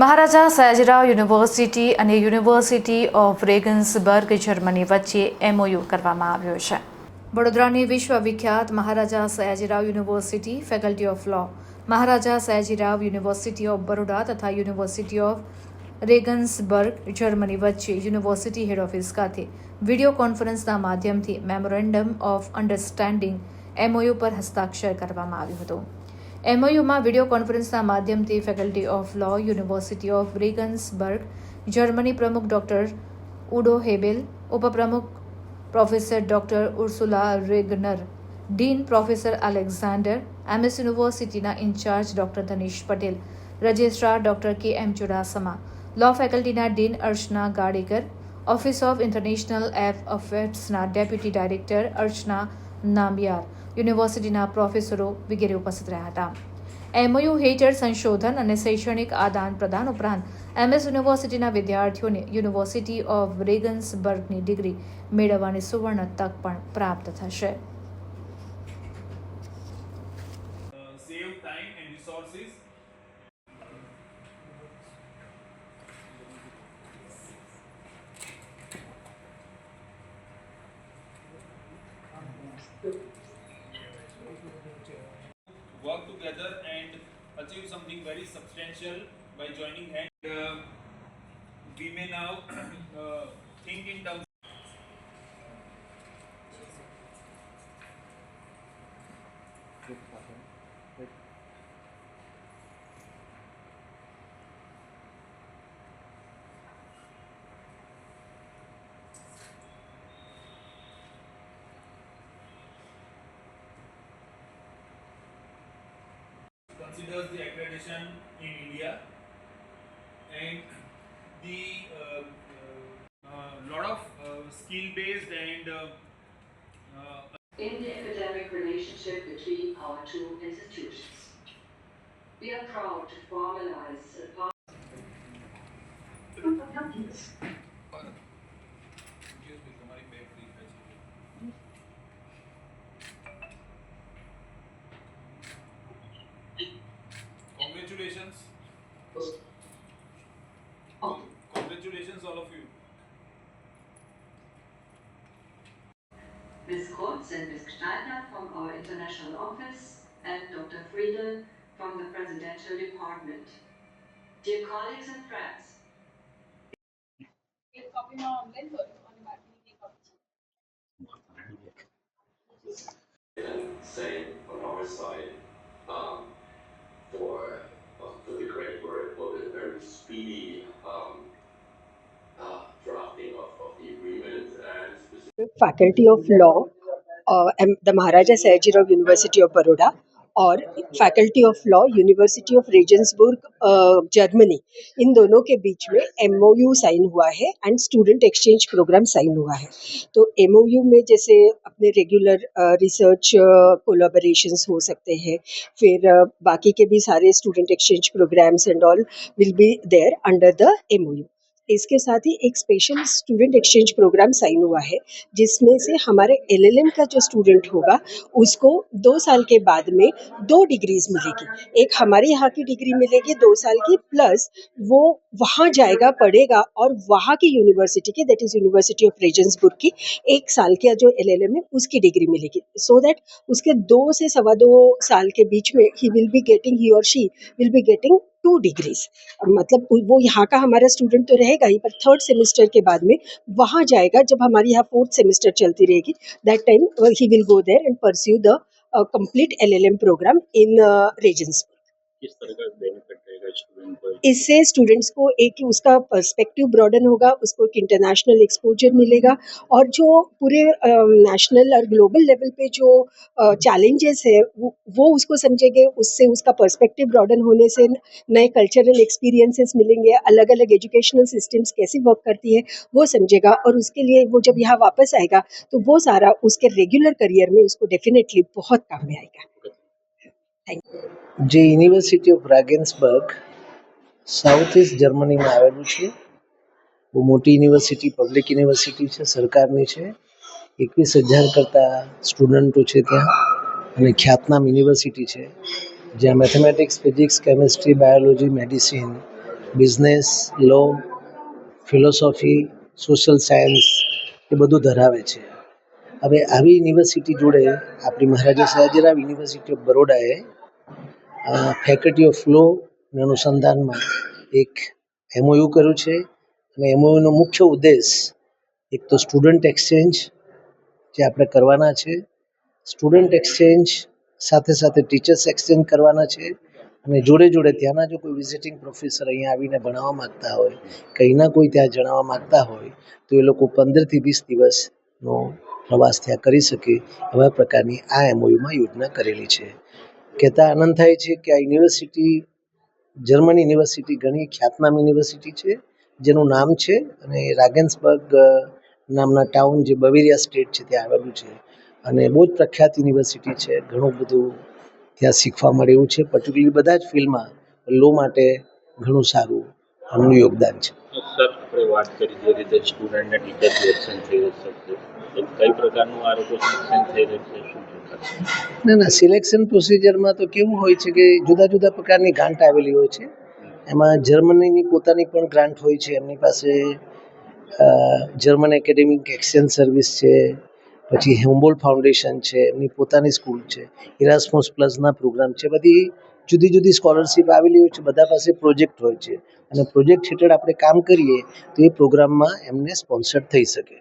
મહારાજા Sayajirao university અને university of Regensburg Germany MOU એમઓયુ કરવામાં આવ્યો છે વડોદરાની વિશ્વવિખ્યાત Maharaja Sayajirao university faculty of law Maharaja Sayajirao university of Baroda તથા યુનિવર્સિટી ઓફ રેગન્સબર્ગ જર્મની વચ્ચે યુનિવર્સિટી હેડ ઓફિસ ખાતે વિડીયો કોન્ફરન્સના માધ્યમથી મેમોરેન્ડમ ઓફ અન્ડરસ્ટેન્ડિંગ એમઓયુ પર હસ્તાક્ષર કરવામાં આવ્યું હતું એમઓયુમાં વિડીયો કોન્ફરન્સના માધ્યમથી faculty of law university of Regensburg Germany પ્રમુખ ડૉક્ટર ઉડો હેબેલ ઉપપ્રમુખ professor doctor Ursula Regner dean professor Alexander MS યુનિવર્સિટીના in charge doctor Dhanish Patel registrar doctor K M Chudasama law ફેકલ્ટીના dean Archana Gadikar office of international એફ અફેર્સના ડેપ્યુટી ડાયરેક્ટર અર્ચના નામિયાર યુનિવર્સિટીના પ્રોફેસરો વગેરે ઉપસ્થિત રહ્યા હતા એમઓયુ હેઠળ સંશોધન અને શૈક્ષણિક આદાન પ્રદાન ઉપરાંત એમએસ યુનિવર્સિટીના વિદ્યાર્થીઓને યુનિવર્સિટી ઓફ રેગન્સબર્ગની ડિગ્રી મેળવવાની સુવર્ણ તક પણ પ્રાપ્ત થશે and achieve something very substantial by joining hands. Uh, we may now uh, think in terms of... does the accreditation in India and the uh, uh, uh, lot of skill based and in the academic relationship between our two institutions. We are proud to formalize a partnership. Congratulations. Oh. Congratulations, all of you. Ms. Kurz and Ms. Steiner from our international office and Dr. Friedel from the presidential department. Dear colleagues and friends, and say on our side um, for speedy um, uh, drafting of, of, the agreement and faculty of law uh, the maharaja sayaji university of baroda और faculty of law university of Regensburg Germany इन दोनों के बीच में M sign हुआ है and student exchange program sign हुआ है तो एम में जैसे अपने रेगुलर रिसर्च कोलाबोरेशन हो सकते हैं फिर uh, बाकी के भी सारे student exchange programs and all will be there under the M इसके साथ ही एक special student exchange program sign हुआ है जिसमें से हमारे एलएलएम का जो स्टूडेंट होगा उसको दो साल के बाद में दो डिग्रीज मिलेगी एक हमारे यहाँ की डिग्री मिलेगी दो साल की प्लस वो वहाँ जाएगा पढ़ेगा और वहाँ की यूनिवर्सिटी की that is university of Regensburg की एक साल का जो एल एल एम है उसकी डिग्री मिलेगी सो so दैट उसके दो से सवा दो साल के बीच में he will be getting he और she will be getting two degrees मतलब वो यहाँ का हमारा स्टूडेंट तो रहेगा ही पर थर्ड सेमेस्टर के बाद में वहाँ जाएगा जब हमारी यहाँ फोर्थ सेमेस्टर चलती रहेगी that time he will go there and pursue the complete L L M program in Regensburg किस तरह का इससे स्टूडेंट्स को एक उसका पर्सपेक्टिव ब्रॉडन होगा उसको एक इंटरनेशनल एक्सपोजर मिलेगा और जो पूरे नेशनल और ग्लोबल लेवल पे जो चैलेंजेस है वो उसको समझेंगे उससे उसका पर्सपेक्टिव ब्रॉडन होने से नए कल्चरल एक्सपीरियंसेस मिलेंगे अलग अलग एजुकेशनल सिस्टम्स कैसे वर्क करती है वो समझेगा और उसके लिए वो जब यहाँ वापस आएगा तो वो सारा उसके रेगुलर करियर में उसको डेफिनेटली बहुत काम में आएगा જે university of Regensburg south east જર્મનીમાં આવેલું છે બહુ મોટી યુનિવર્સિટી પબ્લિક યુનિવર્સિટી છે સરકારની છે એકવીસ હજાર કરતાં સ્ટુડન્ટો છે ત્યાં અને ખ્યાતનામ યુનિવર્સિટી છે જ્યાં mathematics physics chemistry biology medicine business law philosophy social science એ બધું ધરાવે છે હવે આવી યુનિવર્સિટી જોડે આપણી મહારાજા સયાજીરાવ યુનિવર્સિટી ઓફ બરોડાએ ફેકલ્ટી ઓફ લો અનુસંધાનમાં એક એમઓયુ કર્યું છે અને એમઓયુનો મુખ્ય ઉદ્દેશ એક તો સ્ટુડન્ટ એક્સચેન્જ જે આપણે કરવાના છે સ્ટુડન્ટ એક્સચેન્જ સાથે સાથે ટીચર્સ એક્સચેન્જ કરવાના છે અને જોડે જોડે ત્યાંના જો કોઈ વિઝિટિંગ પ્રોફેસર અહીંયા આવીને ભણાવવા માગતા હોય કંઈના કોઈ ત્યાં જણાવવા માગતા હોય તો એ લોકો પંદરથી વીસ દિવસનો પ્રવાસ ત્યાં કરી શકે એવા પ્રકારની આ એમઓયુમાં યોજના કરેલી છે કહેતા આનંદ થાય છે કે આ યુનિવર્સિટી જર્મની યુનિવર્સિટી ઘણી ખ્યાતનામ યુનિવર્સિટી છે જેનું નામ છે અને રાગેન્સબર્ગ નામના ટાઉન જે બવેરિયા સ્ટેટ છે ત્યાં આવેલું છે અને બહુ જ પ્રખ્યાત યુનિવર્સિટી છે ઘણું બધું ત્યાં શીખવા મળે એવું છે પર્ટિક્યુલરલી બધા જ ફિલ્ડમાં લો માટે ઘણું સારું આમનું યોગદાન છે સર આપણે વાત કરી જે રીતે સ્ટુડન્ટને ટીચર સિલેક્શન થઈ રહ્યું છે કઈ પ્રકારનું આ લોકો સિલેક્શન થઈ રહ્યું છે ના ના સિલેક્શન પ્રોસિજરમાં તો કેવું હોય છે કે જુદા જુદા પ્રકારની ગ્રાન્ટ આવેલી હોય છે એમાં જર્મનીની પોતાની પણ ગ્રાન્ટ હોય છે એમની પાસે જર્મન એકેડેમિક એક્સચેન્જ સર્વિસ છે પછી હેમ્બોલ ફાઉન્ડેશન છે એમની પોતાની સ્કૂલ છે ઇરાસ્મોસ પ્લસના પ્રોગ્રામ છે બધી જુદી જુદી સ્કોલરશિપ આવેલી હોય છે બધા પાસે પ્રોજેક્ટ હોય છે અને પ્રોજેક્ટ હેઠળ આપણે કામ કરીએ તો એ પ્રોગ્રામમાં એમને સ્પોન્સર્ડ થઈ શકે